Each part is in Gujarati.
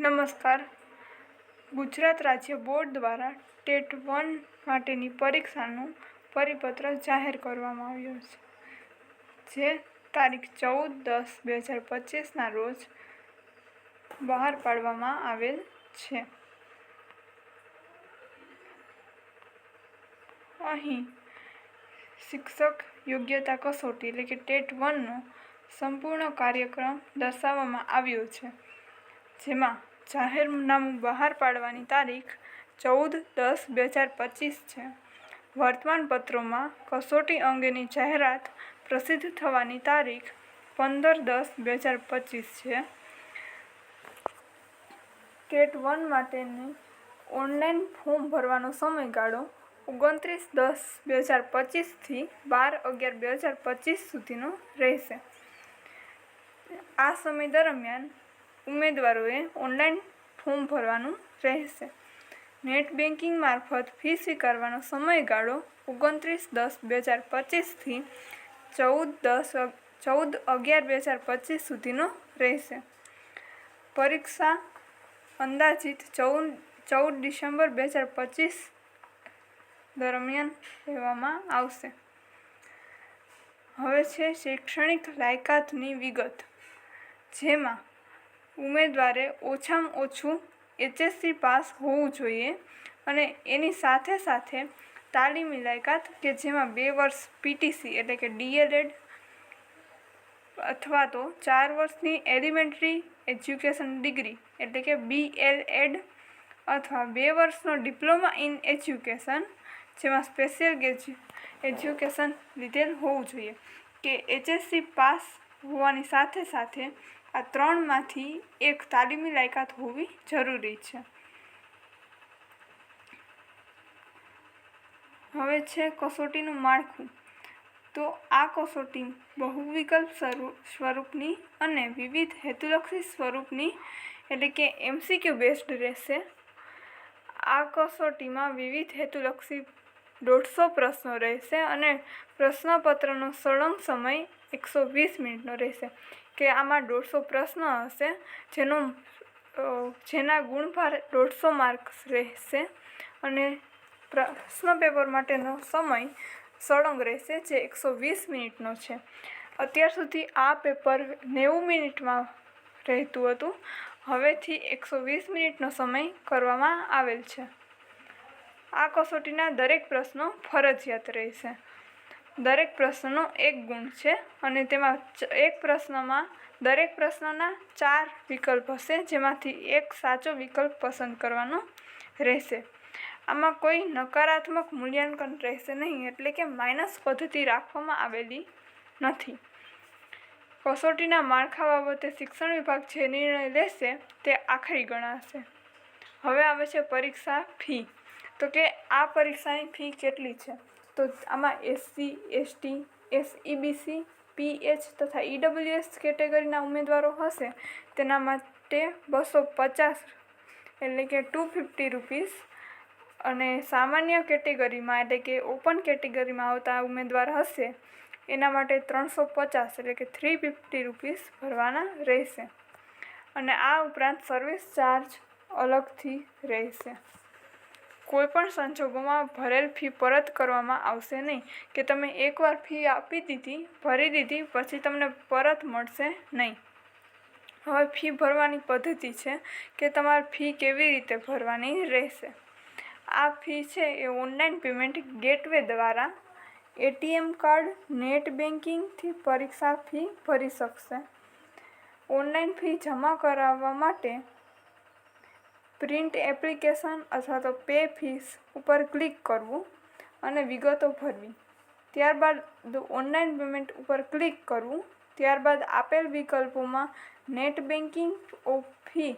નમસ્કાર. ગુજરાત રાજ્ય બોર્ડ દ્વારા ટેટ વન માટેની પરીક્ષાનું પરિપત્ર જાહેર કરવામાં આવ્યો છે, જે તારીખ ચૌદ દસ બે હજાર પચીસના રોજ બહાર પાડવામાં આવેલ છે. અહીં શિક્ષક યોગ્યતા કસોટી એટલે કે ટેટ વનનો સંપૂર્ણ કાર્યક્રમ દર્શાવવામાં આવ્યો છે, જેમાં જાહેરનામું બહાર પાડવાની તારીખ ચૌદ દસ બે હજાર પચીસ છે. વર્તમાનપત્રોમાં કસોટી અંગેની જાહેરાત પ્રસિદ્ધ થવાની તારીખ પંદર દસ બે હજાર પચીસ છે. કેટ વન માટેની ઓનલાઈન ફોર્મ ભરવાનો સમયગાળો ઓગણત્રીસ દસ બે હજાર પચીસથી બાર અગિયાર બે હજાર પચીસ સુધીનો રહેશે. આ સમય દરમિયાન ઉમેદવારોએ ઓનલાઈન ફોર્મ ભરવાનું રહેશે. નેટ બેન્કિંગ મારફત ફી સ્વીકારવાનો સમયગાળો ઓગણત્રીસ દસ બે હજાર પચીસથી ચૌદ દસ ચૌદ અગિયાર બે હજાર પચીસ સુધીનો રહેશે. પરીક્ષા અંદાજિત ચૌદ ચૌદ ડિસેમ્બર બે હજાર પચીસ દરમિયાન લેવામાં આવશે. હવે છે શૈક્ષણિક લાયકાતની વિગત. જેમાં ઉમેદવારે ઓછામાં ઓછું એચએસસી પાસ હોવું જોઈએ અને એની સાથે સાથે તાલીમી લાયકાત કે જેમાં બે વર્ષ પીટીસી એટલે કે ડીએલએડ અથવા તો ચાર વર્ષની એલિમેન્ટરી એજ્યુકેશન ડિગ્રી એટલે કે બીએલએડ અથવા બે વર્ષનો ડિપ્લોમા ઇન એજ્યુકેશન જેમાં સ્પેશિયલ એજ્યુકેશન લીધેલ હોવું જોઈએ કે એચએસસી પાસ હોવાની સાથે સાથે આ ત્રણમાંથી એક તાલીમી લાયકાત હોવી જરૂરી છે. હવે છે કસોટીનું માળખું. તો આ કસોટી બહુવિકલ્પ સ્વરૂપની અને વિવિધ હેતુલક્ષી સ્વરૂપની એટલે કે એમસીક્યુ બેસ્ડ રહેશે. આ કસોટીમાં વિવિધ હેતુલક્ષી દોઢસો પ્રશ્નો રહેશે અને પ્રશ્નપત્રનો સળંગ સમય એકસો વીસ મિનિટનો રહેશે. કે આમાં દોઢસો પ્રશ્ન હશે, જેનો જેના ગુણભાર દોઢસો માર્ક્સ રહેશે અને પ્રશ્ન પેપર માટેનો સમય સળંગ રહેશે, જે એકસો વીસ મિનિટનો છે. અત્યાર સુધી આ પેપર નેવું મિનિટમાં રહેતું હતું. હવેથી એકસો વીસ મિનિટનો સમય કરવામાં આવેલ છે. આ કસોટીના દરેક પ્રશ્નો ફરજિયાત રહેશે. દરેક પ્રશ્નનો એક ગુણ છે અને તેમાં એક પ્રશ્નમાં દરેક પ્રશ્નના ચાર વિકલ્પ હશે, જેમાંથી એક સાચો વિકલ્પ પસંદ કરવાનો રહેશે. આમાં કોઈ નકારાત્મક મૂલ્યાંકન રહેશે નહીં, એટલે કે માઇનસ પદ્ધતિ રાખવામાં આવેલી નથી. કસોટીના માળખા બાબતે શિક્ષણ વિભાગ જે નિર્ણય લેશે તે આખરી ગણાશે. હવે આવે છે પરીક્ષા ફી. તો કે આ પરીક્ષાની ફી કેટલી છે? તો આમાં એસસી એસટી એસઈબીસી પીએચ તથા ઈડબ્લ્યુએસ કેટેગરીના ઉમેદવારો હશે. તેના માટે બસો પચાસ એટલે કે ટુ ફિફ્ટી રૂપીસ અને સામાન્ય કેટેગરીમાં એટલે કે ઓપન કેટેગરીમાં આવતા ઉમેદવાર હશે. એના માટે ત્રણસો પચાસ એટલે કે થ્રી ફિફ્ટી રૂપીસ ભરવાના રહેશે. અને આ ઉપરાંત સર્વિસ ચાર્જ અલગથી રહેશે. કોઈપણ સંજોગોમાં ભરેલ ફી પરત કરવામાં આવશે નહીં. કે તમે એકવાર ફી આપી દીધી, ભરી દીધી, પછી તમને પરત મળશે નહીં. હવે ફી ભરવાની પદ્ધતિ છે કે તમારે ફી કેવી રીતે ભરવાની રહેશે. આ ફી છે એ ઓનલાઈન પેમેન્ટ ગેટવે દ્વારા એટીએમ કાર્ડ, નેટ બેન્કિંગથી પરીક્ષા ફી ભરી શકશે. ઓનલાઈન ફી જમા કરાવવા માટે પ્રિન્ટ એપ્લિકેશન અથવા તો પે ફીસ ઉપર ક્લિક કરવું અને વિગતો ભરવી. ત્યારબાદ ઓનલાઈન પેમેન્ટ ઉપર ક્લિક કરવું. ત્યારબાદ આપેલ વિકલ્પોમાં નેટ બેન્કિંગ ફી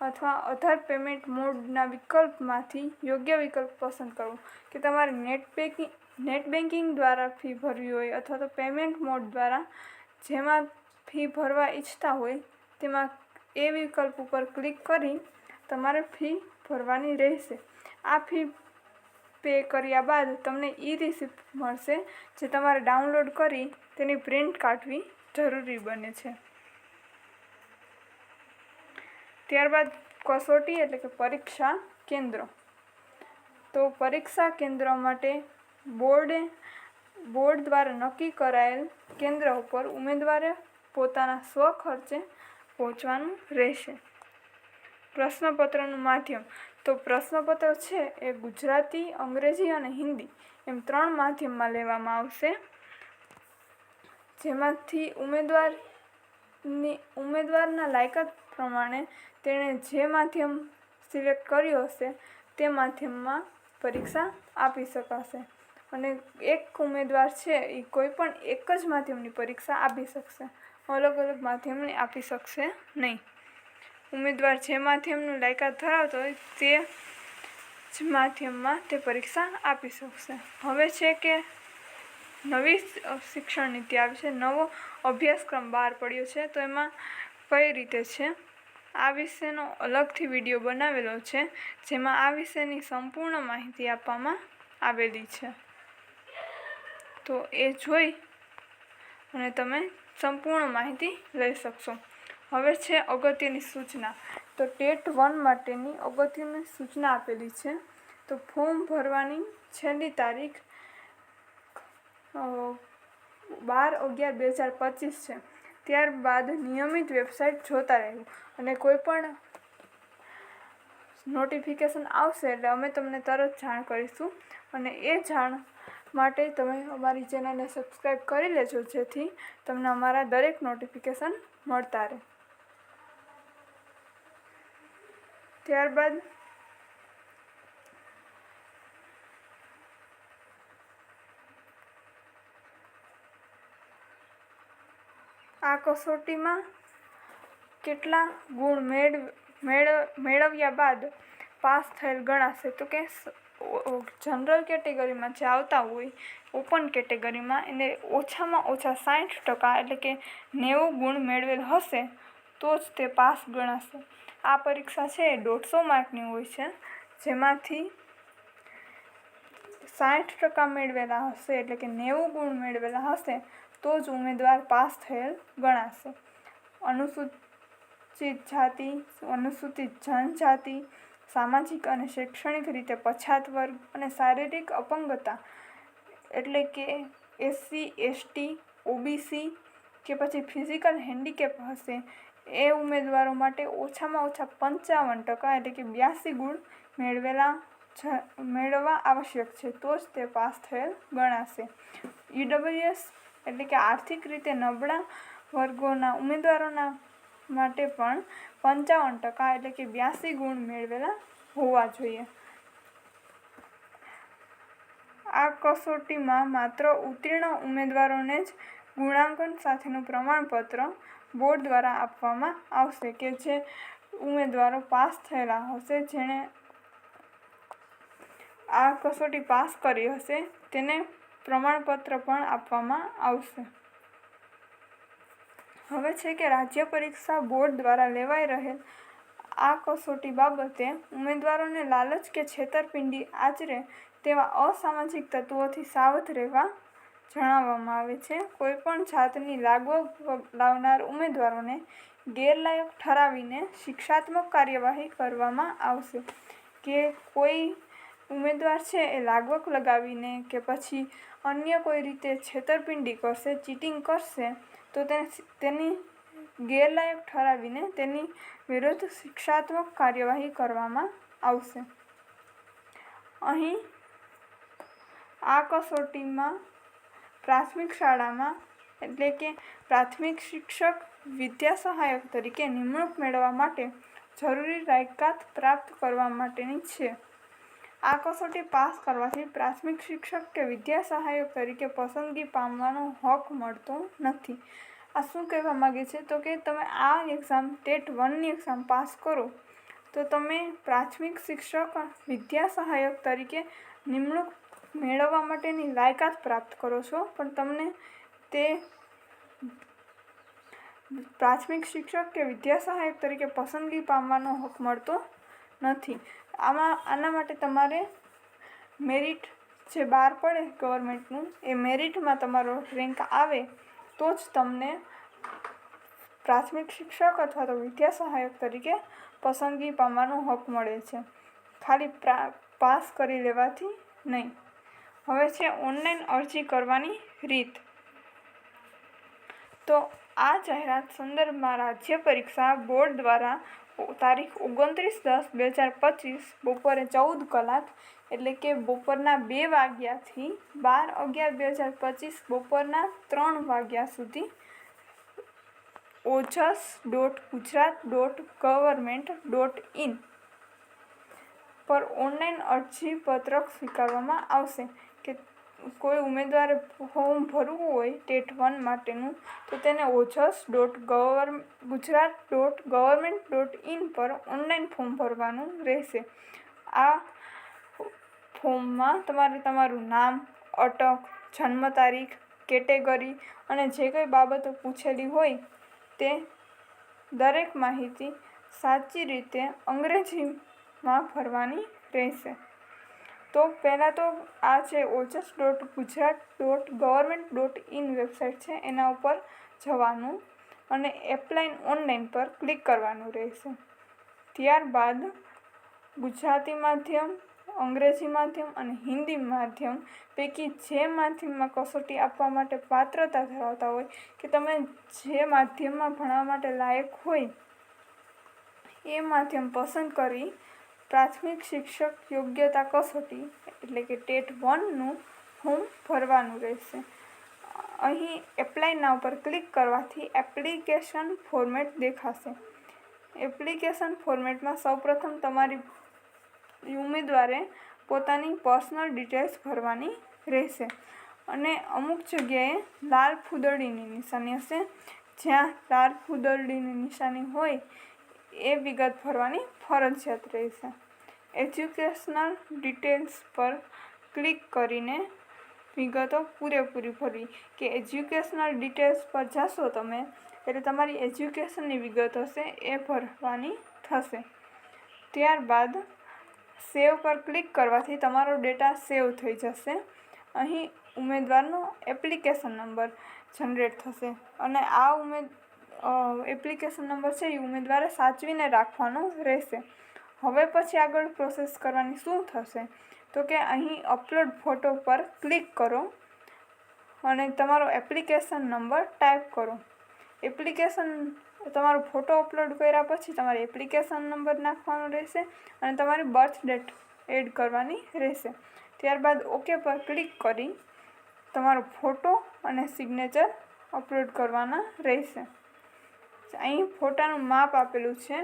અથવા અધર પેમેન્ટ મોડના વિકલ્પમાંથી યોગ્ય વિકલ્પ પસંદ કરવો કે તમારે નેટ બેન્કિંગ નેટ બેન્કિંગ દ્વારા ફી ભરવી હોય અથવા તો પેમેન્ટ મોડ દ્વારા જેમાં ફી ભરવા ઈચ્છતા હોય, તેમાં એ વિકલ્પ ઉપર ક્લિક કરી તમારે ફી ભરવાની રહેશે. આ ફી પે કર્યા બાદ તમને ઈ રિસિપ્ટ મળશે, જે તમારે ડાઉનલોડ કરી તેની પ્રિન્ટ કાઢવી જરૂરી બને છે. ત્યારબાદ કસોટી એટલે કે પરીક્ષા કેન્દ્રો. તો પરીક્ષા કેન્દ્ર માટે બોર્ડે, બોર્ડ દ્વારા નક્કી કરાયેલ કેન્દ્ર ઉપર ઉમેદવારે પોતાના સ્વખર્ચે પહોંચવાનું રહેશે. પ્રશ્નપત્રનું માધ્યમ. તો પ્રશ્નપત્ર છે એ ગુજરાતી, અંગ્રેજી અને હિન્દી એમ ત્રણ માધ્યમમાં લેવામાં આવશે. જેમાંથી ઉમેદવારની, ઉમેદવારના લાયકાત પ્રમાણે તેણે જે માધ્યમ સિલેક્ટ કર્યું હશે તે માધ્યમમાં પરીક્ષા આપી શકાશે. અને એક ઉમેદવાર છે એ કોઈ પણ એક જ માધ્યમની પરીક્ષા આપી શકશે. અલગ અલગ માધ્યમની આપી શકશે નહીં. ઉમેદવાર જે માધ્યમનું લાયકાત ધરાવતો હોય તે જ માધ્યમમાં તે પરીક્ષા આપી શકશે. હવે છે કે નવી શિક્ષણ નીતિ આવી છે. નવો અભ્યાસક્રમ બહાર પડ્યો છે, તો એમાં કઈ રીતે છે? આ વિશેનો અલગથી વીડિયો બનાવેલો છે, જેમાં આ વિશેની સંપૂર્ણ માહિતી આપવામાં આવેલી છે. તો એ જોઈ અને તમે સંપૂર્ણ માહિતી લઈ શકશો. હવે છે અગત્યની સૂચના. તો ટેટ વન માટેની અગત્યની સૂચના આપેલી છે. તો ફોર્મ ભરવાની છેલ્લી તારીખ બાર અગિયાર બે હજાર પચીસ છે. ત્યારબાદ નિયમિત વેબસાઇટ જોતા રહેવું અને કોઈ પણ નોટિફિકેશન આવશે એટલે અમે તમને તરત જાણ કરીશું. અને એ જાણ માટે તમે અમારી ચેનલને સબસ્ક્રાઈબ કરી લેજો જેથી તમને અમારા દરેક નોટિફિકેશન મળતા રહે. ત્યારબાદ આ કસોટીમાં કેટલા ગુણ મેળ મેળ, મેળવ્યા બાદ પાસ થયેલ ગણાશે? તો કે જનરલ કેટેગરીમાં જે આવતા હોય, ઓપન કેટેગરીમાં એને ઓછામાં ઓછા સાઠ ટકા એટલે કે નેવું ગુણ મેળવેલ હશે, તો જ તે પાસ ગણાશે. આ પરીક્ષા છે એ દોઢસો માર્કની હોય છે. જેમાંથી સાઠ ટકા મેળવેલા હશે એટલે કે નેવું ગુણ મેળવેલા હશે તો જ ઉમેદવાર પાસ થયેલ ગણાશે. અનુસૂચિત જાતિ, અનુસૂચિત જનજાતિ, સામાજિક અને શૈક્ષણિક રીતે પછાત વર્ગ અને શારીરિક અપંગતા એટલે કે એસસી, એસટી, ઓબીસી કે પછી ફિઝિકલ હેન્ડીકેપ હશે એ ઉમેદવારો માટે ઓછામાં ઓછા પંચાવન ટકા એટલે કે બ્યાસી ગુણ મેળવેલા મેળવવા આવશ્યક છે. તો જ તે પાસ થયેલ ગણાશે. ઈડબ્લ્યુએસ એટલે કે આર્થિક રીતે નબળા વર્ગોના ઉમેદવારોના માટે પણ પંચાવન ટકા એટલે કે બ્યાસી ગુણ મેળવેલા હોવા જોઈએ. આ કસોટીમાં માત્ર ઉત્તીર્ણ ઉમેદવારોને જ ગુણાંકન સાથેનું પ્રમાણપત્ર બોર્ડ દ્વારા આપવામાં આવશે કે જે ઉમેદવારો પાસ થયેલા હશે, જેણે આ કસોટી પાસ કરી હશે, તેને પ્રમાણપત્ર પણ આપવામાં આવશે. હવે છે કે રાજ્ય પરીક્ષા બોર્ડ દ્વારા લેવાઈ રહેલ આ કસોટી બાબતે ઉમેદવારોને લાલચ કે છેતરપિંડી આચરે તેવા અસામાજિક તત્વોથી સાવધ રહેવા જણાવવામાં આવે છે, કોઈપણ જાતની લાગવગ લાવનાર ઉમેદવારોને ગેરલાયક ઠરાવીને શિક્ષાત્મક કાર્યવાહી કરવામાં આવશે. કે કોઈ ઉમેદવાર છે એ લાગવક લગાવીને કે પછી અન્ય કોઈ રીતે છેતરપિંડી કરશે, ચીટિંગ કરશે તો તેની ગેરલાયક ઠરાવીને તેની વિરુદ્ધ શિક્ષાત્મક કાર્યવાહી કરવામાં આવશે. અહીં આ કસોટીમાં પ્રાથમિક શાળામાં, એટલે કે પ્રાથમિક શિક્ષક વિદ્યા સહાયક તરીકે નિમણૂક મેળવવા માટે જરૂરી લાયકાત પ્રાપ્ત કરવા માટેની છે. આ કસોટી પાસ કરવાથી પ્રાથમિક શિક્ષક કે વિદ્યા સહાયક તરીકે પસંદગી પામવાનો હક મળતો નથી. આ શું કહેવા માગે છે? તો કે તમે આ એક્ઝામ, ટેટ વનની એક્ઝામ પાસ કરો, તો તમે પ્રાથમિક શિક્ષક, વિદ્યા સહાયક તરીકે નિમણૂક મેળવવા માટેની લાયકાત પ્રાપ્ત કરો છો. પણ તમને તે પ્રાથમિક શિક્ષક કે વિદ્યા સહાયક તરીકે પસંદગી પામવાનો હક મળતો નથી. આમાં, આના માટે તમારે મેરિટ જે બહાર પડે ગવર્મેન્ટનું, એ મેરિટમાં તમારો રેન્ક આવે તો જ તમને પ્રાથમિક શિક્ષક અથવા તો વિદ્યા સહાયક તરીકે પસંદગી પામવાનો હક મળે છે. ખાલી પ્રા, પાસ કરી લેવાથી નહીં. હવે છે ઓનલાઈન અરજી કરવાની રીત. તો આ જાહેરાત સંદર્ભમાં રાજ્ય પરીક્ષા બોર્ડ દ્વારા તારીખ ઓગણત્રીસ દસ બે હજાર પચીસ બપોરે ચૌદ કલાક, એટલે કે બપોરના બે વાગ્યાથી બાર અગિયાર બે હજાર પચીસ બપોરના ત્રણ વાગ્યા સુધી Ojas dot Gujarat dot government dot in પર ઓનલાઈન અરજીપત્રક સ્વીકારવામાં આવશે. કોઈ ઉમેદવારે ફોર્મ ભરવું હોય ટેટ વન માટેનું, તો તેને Ojas dot gov Gujarat dot government dot in પર ઓનલાઈન ફોર્મ ભરવાનું રહેશે. આ ફોર્મમાં તમારે તમારું નામ, અટક, જન્મ તારીખ, કેટેગરી અને જે કંઈ બાબતો પૂછેલી હોય તે દરેક માહિતી સાચી રીતે અંગ્રેજીમાં ભરવાની રહેશે. તો પહેલાં તો આ છે Ojas dot Gujarat dot government dot in website છે, એના ઉપર જવાનું અને એપ્લાઇન ઓનલાઈન પર ક્લિક કરવાનું રહેશે. ત્યારબાદ ગુજરાતી માધ્યમ, અંગ્રેજી માધ્યમ અને હિન્દી માધ્યમ પૈકી જે માધ્યમમાં કસોટી આપવા માટે પાત્રતા ધરાવતા હોય કે તમે જે માધ્યમમાં ભણવા માટે લાયક હોય એ માધ્યમ પસંદ કરી પ્રાથમિક શિક્ષક યોગ્યતા કસોટી, એટલે કે ટેટ વનનું ફોર્મ ભરવાનું રહેશે. અહીં એપ્લાય ના ઉપર ક્લિક કરવાથી એપ્લિકેશન ફોર્મેટ દેખાશે. એપ્લિકેશન ફોર્મેટમાં સૌપ્રથમ તમારી ઉમેદવારે પોતાની પર્સનલ ડિટેલ્સ ભરવાની રહેશે. અને અમુક જગ્યાએ લાલ ફૂદડીની નિશાની હશે. જ્યાં લાલ ફૂદડીની નિશાની હોય એ વિગત ભરવાની ફરજિયાત રહેશે. એજ્યુકેશનલ ડિટેલ્સ પર ક્લિક કરીને વિગતો પૂરેપૂરી ભરવી કે એજ્યુકેશનલ ડિટેલ્સ પર જશો તમે, એટલે તમારી એજ્યુકેશનની વિગત હશે એ ભરવાની થશે. ત્યારબાદ સેવ પર ક્લિક કરવાથી તમારો ડેટા સેવ થઈ જશે. અહીં ઉમેદવારનો એપ્લિકેશન નંબર જનરેટ થશે. અને આ ઉમેદ એપ્લિકેશન નંબર છે એ ઉમેદવારે સાચવીને રાખવાનો રહેશે. હવે પછી આગળ પ્રોસેસ કરવાની શું થશે? તો કે અહીં અપલોડ ફોટો પર ક્લિક કરો અને તમારો એપ્લિકેશન નંબર ટાઈપ કરો. એપ્લિકેશન તમારો ફોટો અપલોડ કર્યા પછી તમારે એપ્લિકેશન નંબર નાખવાનો રહેશે અને તમારી બર્થ ડેટ એડ કરવાની રહેશે. ત્યારબાદ ઓકે પર ક્લિક કરી તમારો ફોટો અને સિગ્નેચર અપલોડ કરવાના રહેશે. અહીં ફોટાનું માપ આપેલું છે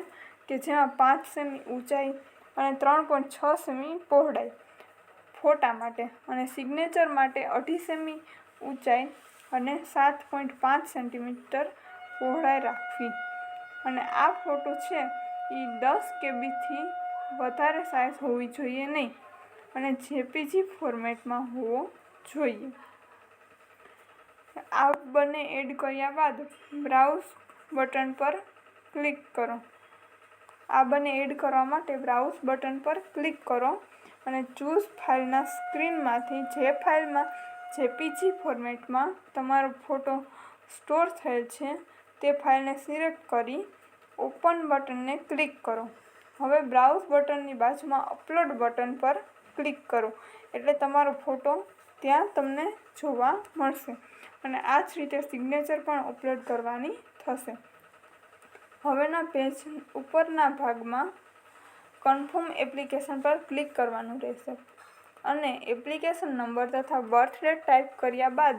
કે જેમાં પાંચ સેમી ઊંચાઈ અને ત્રણ પોઈન્ટ છ સેમી પહોળાઈ ફોટા માટે અને સિગ્નેચર માટે અઢી સેમી ઊંચાઈ અને સાત પોઈન્ટ પાંચ સેન્ટીમીટર પહોળાઈ રાખવી. અને આ ફોટો છે એ દસ કેબીથી વધારે સાઇઝ હોવી જોઈએ નહીં અને જેપીજી ફોર્મેટમાં હોવો જોઈએ. આ બંને એડ કર્યા બાદ બ્રાઉઝ બટન પર ક્લિક કરો. આ બંને એડ કરવા માટે બ્રાઉઝ બટન પર ક્લિક કરો અને ચૂઝ ફાઇલના સ્ક્રીનમાંથી જે ફાઇલમાં જેપીજી ફોર્મેટમાં તમારો ફોટો સ્ટોર થયેલ છે, તે ફાઇલને સિલેક્ટ કરી ઓપન બટનને ક્લિક કરો. હવે બ્રાઉઝ બટનની બાજુમાં અપલોડ બટન પર ક્લિક કરો. એટલે તમારો ફોટો ત્યાં તમને જોવા મળશે. અને આ જ રીતે સિગ્નેચર પણ અપલોડ કરવાની થશે. હવેના પેજ ઉપરના ભાગમાં કન્ફર્મ એપ્લિકેશન પર ક્લિક કરવાનું રહેશે. અને એપ્લિકેશન નંબર તથા બર્થ ડેટ ટાઈપ કર્યા બાદ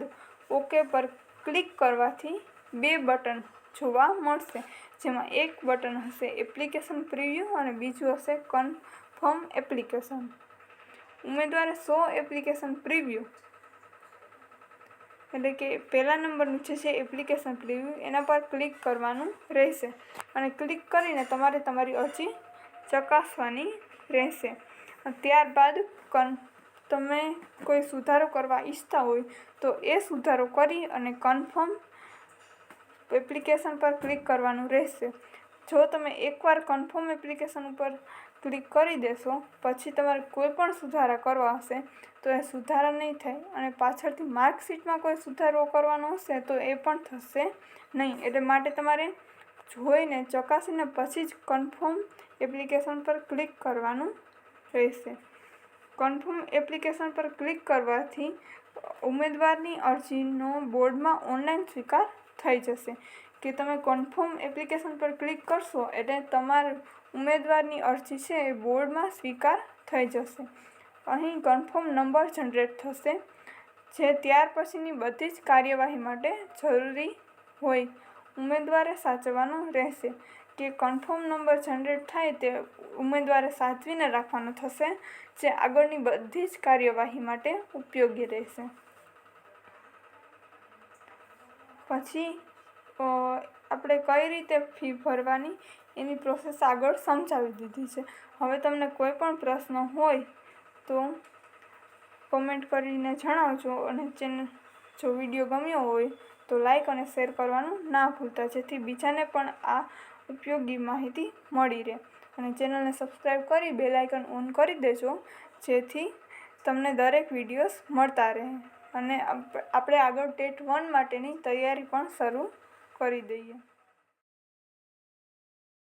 ઓકે પર ક્લિક કરવાથી બે બટન જોવા મળશે. જેમાં એક બટન હશે એપ્લિકેશન પ્રિવ્યૂ અને બીજું હશે કન્ફર્મ એપ્લિકેશન ઉમેદવારે સો એપ્લિકેશન પ્રિવ્યૂ એટલે કે પહેલા નંબરનું જે છે એપ્લિકેશન પ્રિવ્યૂ એના પર ક્લિક કરવાનું રહેશે. અને ક્લિક કરીને તમારે તમારી અરજી ચકાસવાની રહેશે. ત્યારબાદ કન તમે કોઈ સુધારો કરવા ઈચ્છતા હોય તો એ સુધારો કરી અને કન્ફર્મ એપ્લિકેશન પર ક્લિક કરવાનું રહેશે. જો તમે એકવાર કન્ફર્મ એપ્લિકેશન ઉપર ક્લિક કરી દેશો, પછી તમારે કોઈ પણ સુધારા કરવા હશે, તો એ સુધારા નહીં થાય અને પાછળથી માર્કશીટમાં કોઈ સુધારો કરવાનો હશે, તો એ પણ થશે નહીં. એટલે માટે તમારે જોઈને, ચકાસીને પછી જ કન્ફર્મ એપ્લિકેશન પર ક્લિક કરવાનું રહેશે. કન્ફર્મ એપ્લિકેશન પર ક્લિક કરવાથી ઉમેદવારની અરજીનો બોર્ડમાં ઓનલાઈન સ્વીકાર થઈ જશે. કે તમે કન્ફર્મ એપ્લિકેશન પર ક્લિક કરશો, એટલે તમારા ઉમેદવારની અરજી છે એ બોર્ડમાં સ્વીકાર થઈ જશે. અહીં કન્ફર્મ નંબર જનરેટ થશે, જે ત્યાર પછીની બધી જ કાર્યવાહી માટે જરૂરી હોય. ઉમેદવારે સાચવવાનું રહેશે. કે કન્ફર્મ નંબર જનરેટ થાય તે ઉમેદવારે સાચવીને રાખવાનો થશે, જે આગળની બધી જ કાર્યવાહી માટે ઉપયોગી રહેશે. પછી આપણે કઈ રીતે ફી ભરવાની એની પ્રોસેસ આગળ સમજાવી દીધી છે. હવે તમને કોઈ પણ પ્રશ્ન હોય તો કોમેન્ટ કરીને જણાવજો અને ચેનલ જો વીડિયો ગમ્યો હોય તો લાઈક અને શેર કરવાનું ના ભૂલતા, જેથી બીજાને પણ આ ઉપયોગી માહિતી મળી રહે. અને ચેનલને સબસ્ક્રાઈબ કરી બેલ આઇકન ઓન કરી દેજો, જેથી તમને દરેક વિડીયોઝ મળતા રહે. અને આપણે આગળ ટેટ વન માટેની તૈયારી પણ શરૂ કરી દઈએ.